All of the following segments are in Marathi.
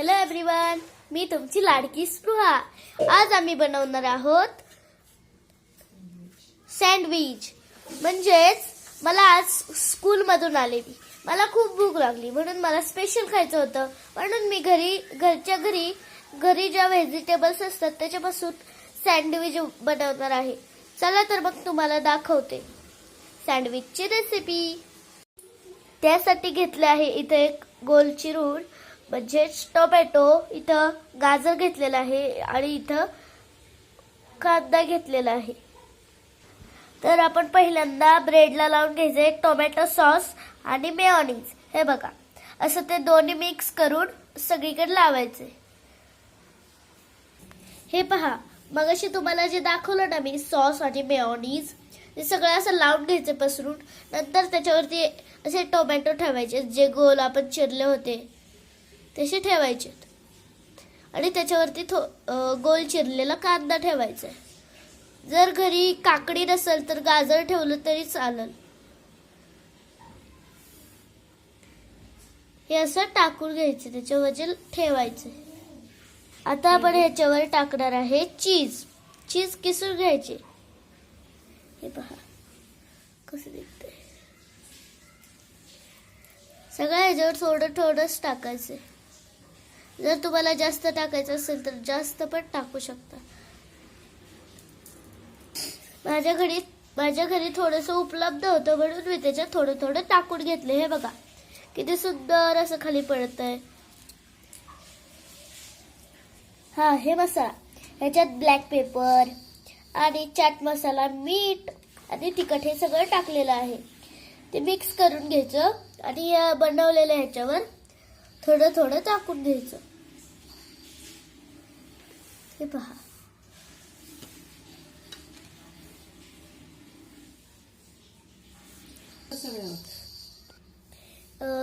हॅलो एव्हरीवन मी तुमची लाडकी स्पृहा. आज आम्ही बनवणार आहोत सँडविच. म्हणजेच मला आज स्कूलमधून आले मी मला खूप भूक लागली म्हणून मला स्पेशल खायचं होतं. म्हणून मी घरी घरच्या घरी घरी ज्या व्हेजिटेबल्स असतात त्याच्यापासून सँडविच बनवणार आहे. चला तर मग तुम्हाला दाखवते. सँडविचची रेसिपी त्यासाठी घेतले आहे इथे एक गोल चिरून म्हणजेच टोमॅटो इथं गाजर घेतलेलं आहे आणि इथं कांदा घेतलेला आहे. तर आपण पहिल्यांदा ब्रेडला लावून घ्यायचं एक टोमॅटो सॉस आणि मेऑनीज हे बघा असं ते दोन्ही मिक्स करून सगळीकडे लावायचे. हे पहा मग अशी तुम्हाला जे दाखवलं ना मी सॉस आणि मेऑनीज ते सगळं असं लावून घ्यायचं पसरून नंतर त्याच्यावरती असे टोमॅटो ठेवायचे जे गोल आपण चिरले होते. तसे ठेवायचे आणि त्याच्यावरती थो गोल चिरलेला कांदा ठेवायचा आहे जर घरी काकडी नसेल तर गाजर ठेवलं तरी चालेल. हे असं टाकून घ्यायचं त्याच्यावर ठेवायचं आता आपण ह्याच्यावर टाकणार आहे चीज. चीज किसून घ्यायचे. हे पहा कसं दिसत सगळं ह्याच्यावर थोडं थोडंच टाकायचं जर तुम्हाला जास्त टाकायचं असेल तर जास्त पण टाकू शकता. माझ्या घरी माझ्या घरी थोडंसं उपलब्ध होतं म्हणून मी त्याच्यात थोडं थोडं टाकून घेतले. हे बघा किती सुंदर असं खाली पडत आहे हा हे मसाला ह्याच्यात ब्लॅक पेपर आणि चाट मसाला मीठ आणि तिखट हे सगळं टाकलेलं आहे. ते मिक्स करून घ्यायचं आणि या ह्याच्यावर थोडं थोडं टाकून घ्यायचं. हे पहा.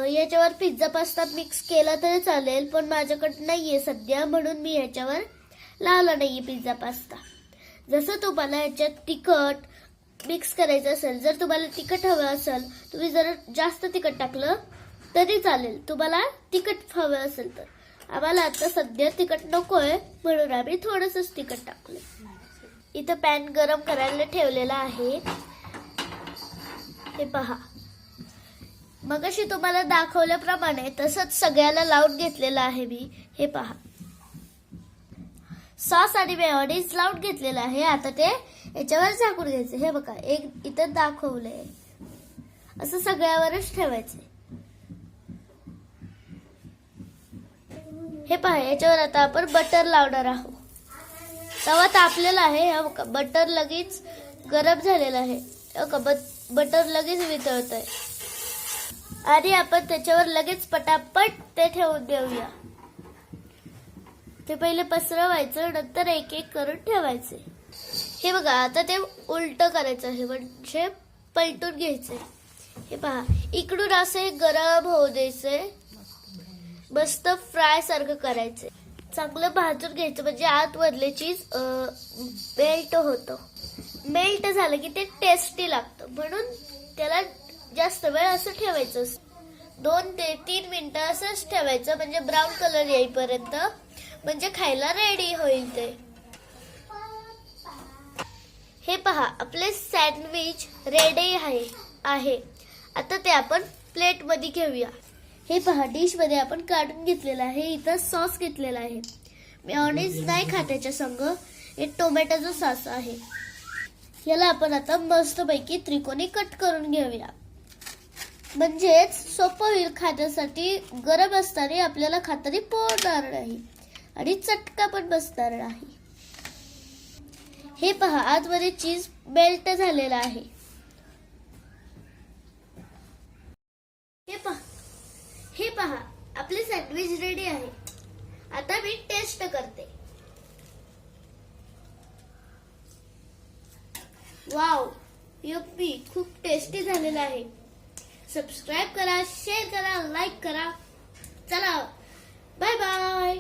याच्यावर पिझ्झा पास्ता मिक्स केला तरी चालेल पण माझ्याकडे नाहीये सध्या म्हणून मी याच्यावर लावला नाहीये पिझ्झा पास्ता जसं तुम्हाला याच्यात तिखट मिक्स करायचं असेल जर तुम्हाला तिखट हवं असेल तुम्ही जर जास्त तिखट टाकलं तरी चालेल. तुम्हाला तिखट हवं असेल तर. आम्हाला आता सध्या तिखट नकोय म्हणून आम्ही थोडंसंच तिखट टाकलं इथं पॅन गरम करायला ठेवलेला आहे. हे पहा. मग अशी तुम्हाला दाखवल्याप्रमाणे तसंच सगळ्याला लावून घेतलेलं आहे मी. हे पहा. सॉस आणि मेयोनीज लावून घेतलेलं आहे. आता ते याच्यावर झाकून घ्यायचं. हे बघा एक इथं दाखवलंय. असं सगळ्यावरच ठेवायचं हे पहा याच्यावर आता आपण बटर लावणार आहोत. तवा तापलेला आहे हा बघा बटर लगेच गरम झालेला आहे. बघा बट- बटर लगेच वितळत आहे. आणि आपण त्याच्यावर लगेच पटापट ते ठेवून देऊया. ते पहिले पसरवायचं नंतर एक एक करून ठेवायचे. हे बघा आता ते उलट करायचं आहे म्हणजे पलटून घ्यायचंय. हे पहा इकडून असे गरम होऊ द्यायचे मस्त फ्राय सारखं करायचं चांगलं भाजून घ्यायचं म्हणजे आत वरले चीज मेल्ट होतं. मेल्ट झालं की ते टेस्टी लागतं. म्हणून त्याला जास्त वेळ असं ठेवायचं. दोन ते तीन मिनिटं असंच ठेवायचं म्हणजे ब्राऊन कलर येईपर्यंत. म्हणजे खायला रेडी होईल ते. हे पहा आपले सँडविच रेडी आहे आहे. आता ते आपण प्लेटमध्ये घेऊया. हे पहा डिशमध्ये आपण काढून घेतलेलं आहे इथं सॉस घेतलेला आहे. मेयोनीज नाही खात्याच्या संग. हे टोमॅटोचा सॉस आहे. याला आपण आता मस्तपैकी त्रिकोणी कट करून घेऊया. म्हणजेच सोपं होईल खाण्यासाठी गरम असताना आपल्याला खाताना पोहणार नाही आणि चटका पण बसणार नाही. हे पहा आतमध्ये चीज मेल्ट झालेला आहे हे पहा हे पहा आपले सँडविच रेडी आहे. आता मी टेस्ट करते. वाव यप्पी खूप टेस्टी झालेला आहे. सबस्क्राईब करा शेअर करा लाईक करा. चला बाय बाय